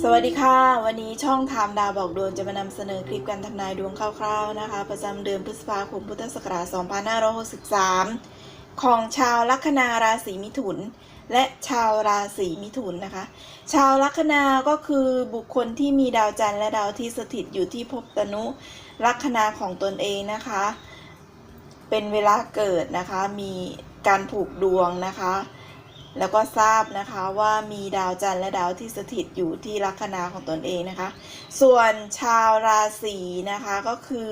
สวัสดีค่ะ วันนี้ช่องไทม์ดาวบอกดวงจะมานำเสนอคลิปการทำนายดวงคร่าวๆนะคะ ประจำเดือนพฤษภาคมพุทธศักราช2563 ของชาวลัคนาราศีมิถุน และชาวราศีมิถุนนะคะ ชาวลัคนาก็คือบุคคลที่มีดาวจันทร์และดาวที่สถิตอยู่ที่ภพตนุลัคนาของตนเองนะคะ เป็นเวลาเกิดนะคะมีการผูกดวงนะคะ แล้วก็ทราบนะคะว่ามีดาวจันทร์และดาวที่สถิตอยู่ที่ลัคนาของตนเองนะคะ ส่วนชาวราศีนะคะก็คือ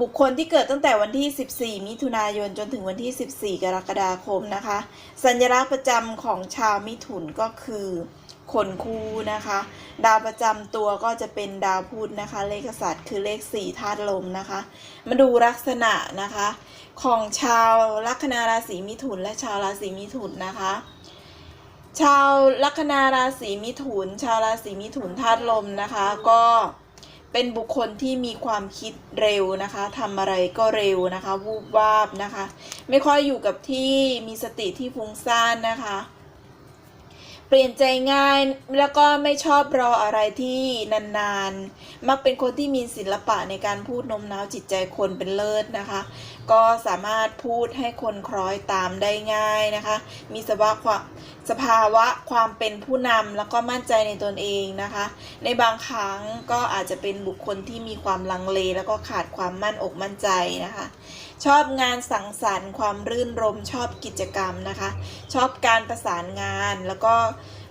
บุคคลที่เกิดตั้งแต่วันที่ 14 มิถุนายนจนถึงวันที่ 14 กรกฎาคมนะคะ สัญลักษณ์ประจำของชาวมิถุนก็คือ คนคู่นะคะ ดาวประจำตัวก็จะเป็นดาวพุธนะคะ เลขศาสตร์คือเลข4ธาตุลมนะคะ มาดูลักษณะนะคะ ของชาวลัคนาราศีมิถุนและชาวราศีมิถุนนะคะ ชาวลัคนาราศีมิถุน ชาวราศีมิถุนธาตุลมนะคะ ก็เป็นบุคคลที่มีความคิดเร็วนะคะทำอะไรก็เร็วนะคะ วูบวาบนะคะ ไม่ค่อยอยู่กับที่มีสติที่ฟุ้งซ่านนะคะ เปลี่ยนใจง่ายแล้วก็ไม่ชอบรออะไรที่นานๆ มักเป็นคนที่มีศิลปะในการพูดโน้มน้าวจิตใจคนเป็นเลิศนะคะ ก็สามารถพูดให้คนคล้อยตามได้ง่ายนะคะ มีสภาวะสภาวะความเป็นผู้นำแล้วก็มั่นใจในตนเองนะคะ ในบางครั้งก็อาจจะเป็นบุคคลที่มีความลังเล แล้วก็ขาดความมั่นอกมั่นใจนะคะ ชอบงานสังสรรค์ความรื่นรมชอบกิจกรรมนะคะ ชอบการประสานงานแล้วก็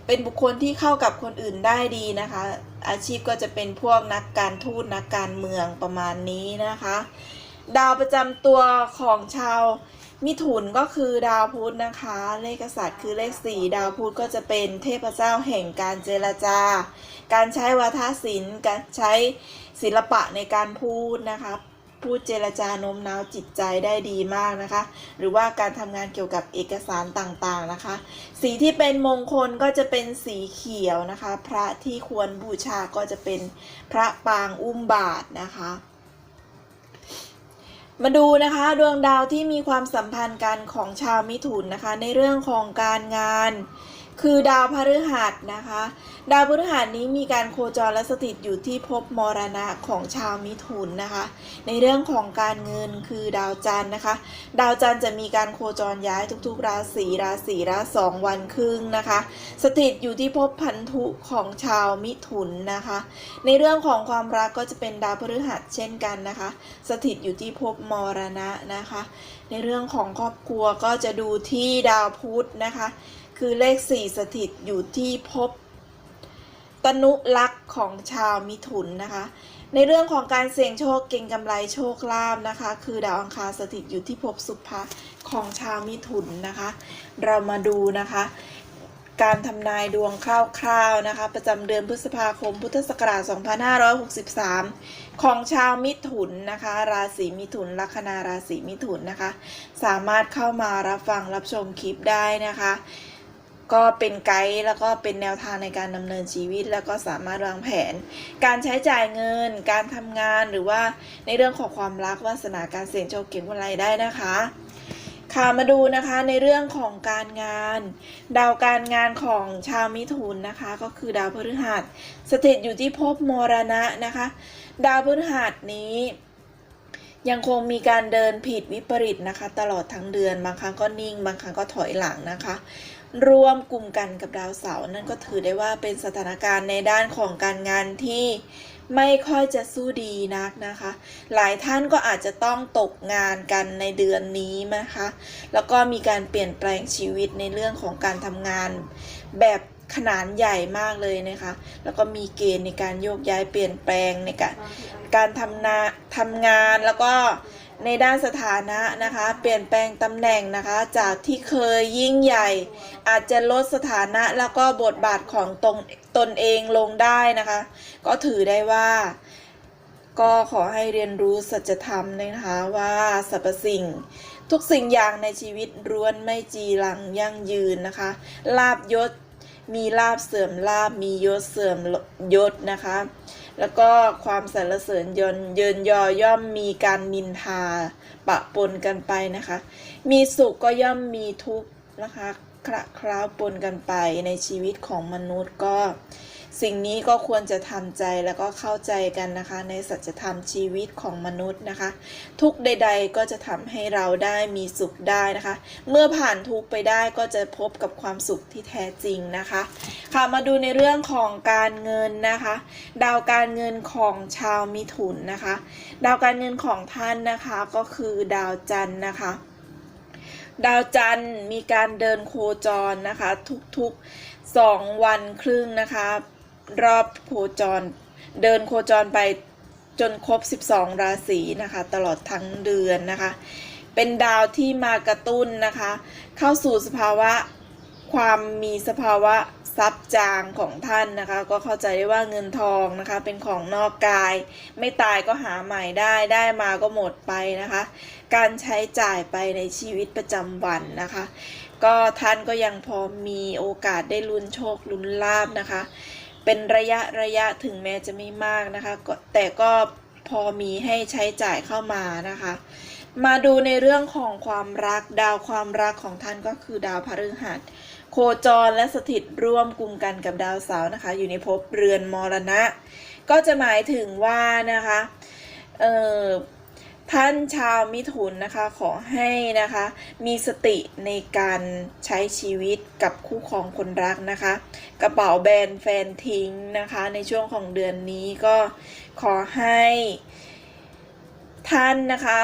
เป็นบุคคลที่เข้ากับคนอื่นได้ดีนะคะ อาชีพก็จะเป็นพวกนักการทูตนักการเมืองประมาณนี้นะคะ ดาวประจำตัวของชาวมิถุนก็คือดาวพุธนะคะ เลขกษัตร์คือเลขสี่ดาวพุธก็จะเป็นเทพเจ้าแห่งการเจรจา การใช้วาทศิลป์ การใช้ศิลปะในการพูดนะคะ พูดเจรจาโน้มน้าวจิตใจได้ดีมากนะคะ หรือว่าการทำงานเกี่ยวกับเอกสารต่างๆนะคะ สีที่เป็นมงคลก็จะเป็นสีเขียวนะคะ พระที่ควรบูชาก็จะเป็นพระปางอุ้มบาทนะคะมาดูนะคะดวงดาวที่มีความสัมพันธ์กันของชาวมิถุนนะคะ ในเรื่องของการงาน คือดาวพฤหัสนะคะ ดาวพฤหัสนี้มีการโคจรและสถิตอยู่ที่ภพมรณะของชาวมิถุนนะคะ ในเรื่องของการเงินคือดาวจันทร์นะคะ ดาวจันทร์จะมีการโคจรย้ายทุกๆ ราศีราศีละสองวันครึ่งนะคะ สถิตอยู่ที่ภพพันธุของชาวมิถุนนะคะ ในเรื่องของความรักก็จะเป็นดาวพฤหัสเช่นกันนะคะ สถิตอยู่ที่ภพมรณะนะคะ ในเรื่องของครอบครัวก็จะดูที่ดาวพุธนะคะ คือเลข4สถิตอยู่ที่ภพตนุลักษ์ของชาวมิถุนนะคะ ในเรื่องของการเสี่ยงโชคเก่งกำไรโชคลาภนะคะ คือดาวอังคารสถิตอยู่ที่ภพสุภะของชาวมิถุนนะคะ เรามาดูนะคะ การทำนายดวงคร่าวๆนะคะ ประจำเดือนพฤษภาคมพุทธศักราช 2563 ของชาวมิถุนนะคะ ราศีมิถุน ลัคนาราศีมิถุนนะคะ สามารถเข้ามารับฟังรับชมคลิปได้นะคะ ก็เป็นไกด์แล้วก็เป็นแนวทางในการดำเนินชีวิต แล้วก็สามารถวางแผน การใช้จ่ายเงิน การทำงานหรือว่าในเรื่องของความรักวาสนาการเสี่ยงโชคเก่งวันไรได้นะคะ ค่ะมาดูนะคะในเรื่องของการงาน ดาวการงานของชาวมิถุนนะคะ ก็คือดาวพฤหัสสถิตอยู่ที่ภพมรณะนะคะ ดาวพฤหัสนี้ยังคงมีการเดินผิดวิปริตนะคะ ตลอดทั้งเดือนบางครั้งก็นิ่ง บางครั้งก็ถอยหลังนะคะ รวมกลุ่มกันกับดาวเสาร์นั่นก็ถือได้ว่าเป็นสถานการณ์ในด้านของการงานที่ไม่ค่อยจะสู้ดีนักนะคะ หลายท่านก็อาจจะต้องตกงานกันในเดือนนี้นะคะ แล้วก็มีการเปลี่ยนแปลงชีวิตในเรื่องของการทำงานแบบขนาดใหญ่มากเลยนะคะ แล้วก็มีเกณฑ์ในการโยกย้ายเปลี่ยนแปลงในการการทำนาทำงานแล้วก็ ในด้านสถานะนะคะ เปลี่ยนแปลงตำแหน่งนะคะ จากที่เคยยิ่งใหญ่ อาจจะลดสถานะแล้วก็บทบาทของตรงตนเองลงได้นะคะ ก็ถือได้ว่า ก็ขอให้เรียนรู้สัจธรรมนะคะว่าสรรพสิ่ง ทุกสิ่งอย่างในชีวิตร้วนไม่จีรังยั่งยืนนะคะ ลาบยศมีลาบเสื่อมลาบมียศเสื่อมยศนะคะ แล้วก็ความสรรเสริญยนเยินยอย่อมมีการนินทาปะปนกันไปนะคะ มีสุขก็ย่อมมีทุกข์นะคะคละคล้าวปนกันไปในชีวิตของมนุษย์ก็ สิ่งนี้ก็ควรจะทำใจแล้วก็เข้าใจกันนะคะ ในสัจธรรมชีวิตของมนุษย์นะคะ ทุกใด ๆ ก็จะทำให้เราได้มีสุขได้นะคะ เมื่อผ่านทุกไปได้ก็จะพบกับความสุขที่แท้จริงนะคะ ค่ะมาดูในเรื่องของการเงินนะคะ ดาวการเงินของชาวมิถุนนะคะ ดาวการเงินของท่านนะคะก็คือดาวจันทร์นะคะดาวจันทร์มีการเดินโคจรนะคะ ทุกๆสองวันครึ่งนะคะ รอบโคจร เดินโคจรไปจนครบ 12 ราศีนะคะ ตลอดทั้งเดือนนะคะ เป็นดาวที่มากระตุ้นนะคะ เข้าสู่สภาวะความมีสภาวะซับจางของท่านนะคะ ก็เข้าใจได้ว่าเงินทองนะคะ เป็นของนอกกาย ไม่ตายก็หาใหม่ได้ได้มาก็หมดไปนะคะ การใช้จ่ายไปในชีวิตประจำวันนะคะ ก็ท่านก็ยังพอมีโอกาสได้ลุ้นโชคลุ้นลาบนะคะ เป็นระยะระยะถึงแม้จะไม่มากนะคะ แต่ก็พอมีให้ใช้จ่ายเข้ามานะคะ มาดูในเรื่องของความรักดาวความรักของท่านก็คือดาวพฤหัส โคจรและสถิตร่วมกลุ่มกันกับดาวเสาร์นะคะ อยู่ในภพเรือนมรณะ ก็จะหมายถึงว่านะคะเอ่อ ท่านชาวมิถุนนะคะขอให้นะคะ มีสติในการใช้ชีวิตกับคู่ครองคนรักนะคะ กระเป๋าแบรนด์แฟนทิ้งนะคะ ในช่วงของเดือนนี้ก็ขอให้ท่านนะคะ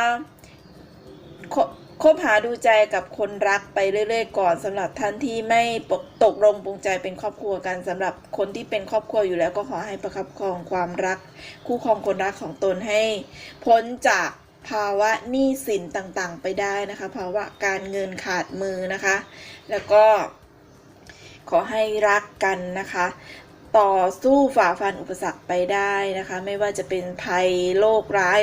คคบหาดูใจกับคนรักไปเรื่อย ๆ ก่อนสำหรับท่านที่ไม่ปกตกลงปรงใจเป็นครอบครัวกันสำหรับคนที่เป็นครอบครัวอยู่แล้วก็ขอให้ประคับครองความรัก คู่ครองคนรักของตนให้ พ้นจาก ภาวะหนี้สินต่างๆ ไปได้นะคะ ภาวะการเงินขาดมือนะคะ แล้วก็ขอให้รักกันนะคะ ต่อสู้ฝ่าฟันอุปสรรคไปได้นะคะ ไม่ว่าจะเป็นภัยโรคร้าย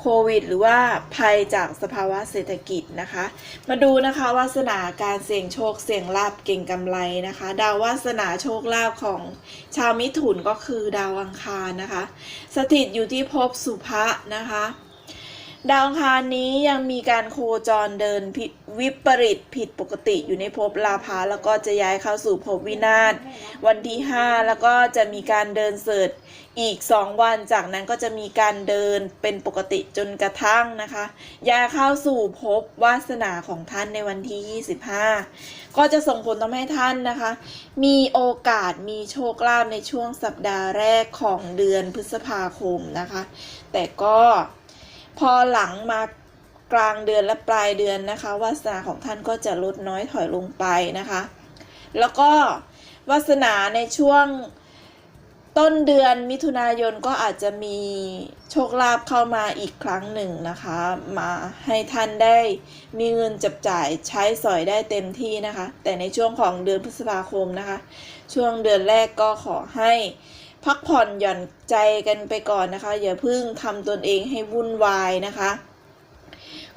โควิด หรือว่าภัยจากสภาวะเศรษฐกิจนะคะ มาดูนะคะวาสนาการเสี่ยงโชคเสี่ยงลาบเก่งกำไรนะคะ ดาววาสนาโชคลาภของชาวมิถุนก็คือดาวอังคารนะคะ สถิตอยู่ที่ภพสุภะนะคะ ดาวคารนี้ยังมีการโคจรเดินวิปริตผิดปกติอยู่ในภพลาภาแล้วก็จะย้ายเข้าสู่ภพวินาศวันที่ 5 แล้วก็จะมีการเดินเสด็จอีก 2 วันจากนั้นก็จะมีการเดินเป็นปกติจนกระทั่งนะคะย้ายเข้าสู่ภพวาสนาของท่านในวันที่ 25 ก็จะส่งผลทำให้ท่านนะคะ มีโอกาสมีโชคลาภในช่วงสัปดาห์แรกของเดือนพฤษภาคมนะคะ แต่ก็ พอหลังมากลางเดือนและปลายเดือนนะคะวาสนาของท่านก็จะลดน้อยถอยลงไปนะคะ แล้วก็วาสนาในช่วงต้นเดือนมิถุนายนก็อาจจะมีโชคลาภเข้ามาอีกครั้งหนึ่งนะคะ มาให้ท่านได้มีเงินจับจ่ายใช้สอยได้เต็มที่นะคะ แต่ในช่วงของเดือนพฤษภาคมนะคะ ช่วงเดือนแรกก็ขอให้ พักผ่อนหย่อนใจกันไปก่อนนะคะ อย่าเพิ่งทำตนเองให้วุ่นวายนะคะ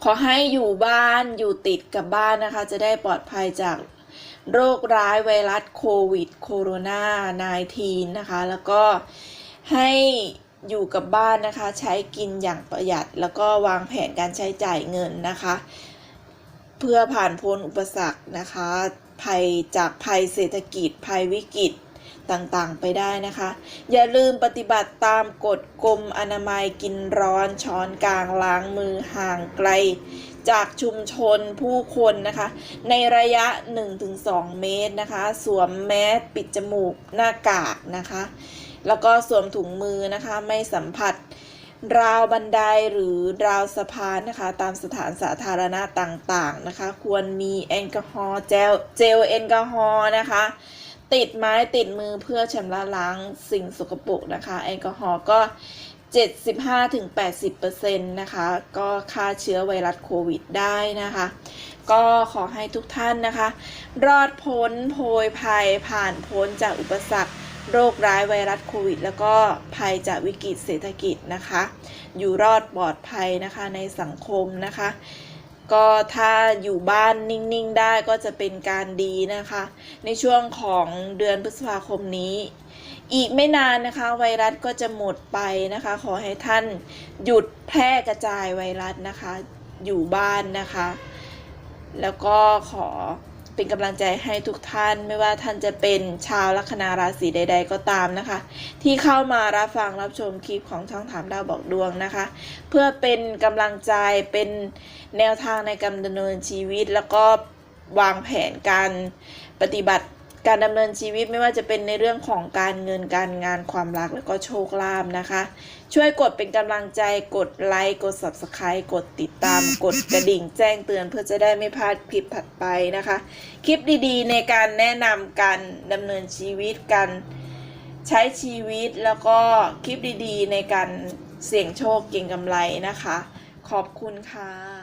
ขอให้อยู่บ้านอยู่ติดกับบ้านนะคะ จะได้ปลอดภัยจากโรคร้ายไวรัสโควิดโคโรนา19นะคะ แล้วก็ให้อยู่กับบ้านนะคะ ใช้กินอย่างประหยัด แล้วก็วางแผนการใช้จ่ายเงินนะคะ เพื่อผ่านพ้นอุปสรรคนะคะ ภัยจากภัยเศรษฐกิจ ภัยวิกฤต ต่างๆ ไปได้นะคะ อย่าลืมปฏิบัติตามกฎกรมอนามัยกินร้อนช้อนกลางล้างมือห่างไกล จากชุมชนผู้คนนะคะ ในระยะ 1-2 เมตรนะคะ สวมแมสปิดจมูกหน้ากากนะคะ แล้วก็สวมถุงมือนะคะไม่สัมผัสราวบันไดหรือราวสะพานนะคะ ตามสถานสาธารณะต่างๆนะคะ ควรมีแอลกอฮอล์เจลเจลแอลกอฮอล์นะคะ ติดไม้ติดมือเพื่อชำระล้างสิ่งสกปรกนะคะ แอลกอฮอล์ก็ 75-80%นะคะ ก็ฆ่าเชื้อไวรัสโควิดได้นะคะ ก็ขอให้ทุกท่านนะคะ รอดพ้นโพยภัยผ่านพ้นจากอุปสรรคโรคร้ายไวรัสโควิด แล้วก็ภัยจากวิกฤตเศรษฐกิจนะคะ อยู่รอดปลอดภัยนะคะในสังคมนะคะ ก็ถ้าอยู่บ้านนิ่งๆ ได้ก็จะเป็นการดีนะคะ ในช่วงของเดือนพฤษภาคมนี้ อีกไม่นานนะคะ ไวรัสก็จะหมดไปนะคะ ขอให้ท่านหยุดแพร่กระจายไวรัสนะคะ อยู่บ้านนะคะ แล้วก็ขอ เป็นกำลังใจให้ทุกท่านไม่ว่าท่านจะเป็นชาวลัคนาราศีใด ๆ ก็ตามนะคะ ที่เข้ามารับฟังรับชมคลิปของช่องถามดาวบอกดวงนะคะ เพื่อเป็นกำลังใจเป็นแนวทางในการดำเนินชีวิต แล้วก็วางแผนการปฏิบัติ การดำเนินชีวิตไม่ว่าจะเป็นในเรื่องของการเงินการงานความรักแล้วก็โชคลาภนะคะ ช่วยกดเป็นกำลังใจกดไลค์กด subscribe กดติดตาม กดกระดิ่งแจ้งเตือนเพื่อจะได้ไม่พลาดคลิปถัดไปนะคะ คลิปดีๆ ในการแนะนำการดำเนินชีวิตการใช้ชีวิตแล้วก็คลิปดีๆ ในการเสี่ยงโชคเก่งกำไรนะคะ ขอบคุณค่ะ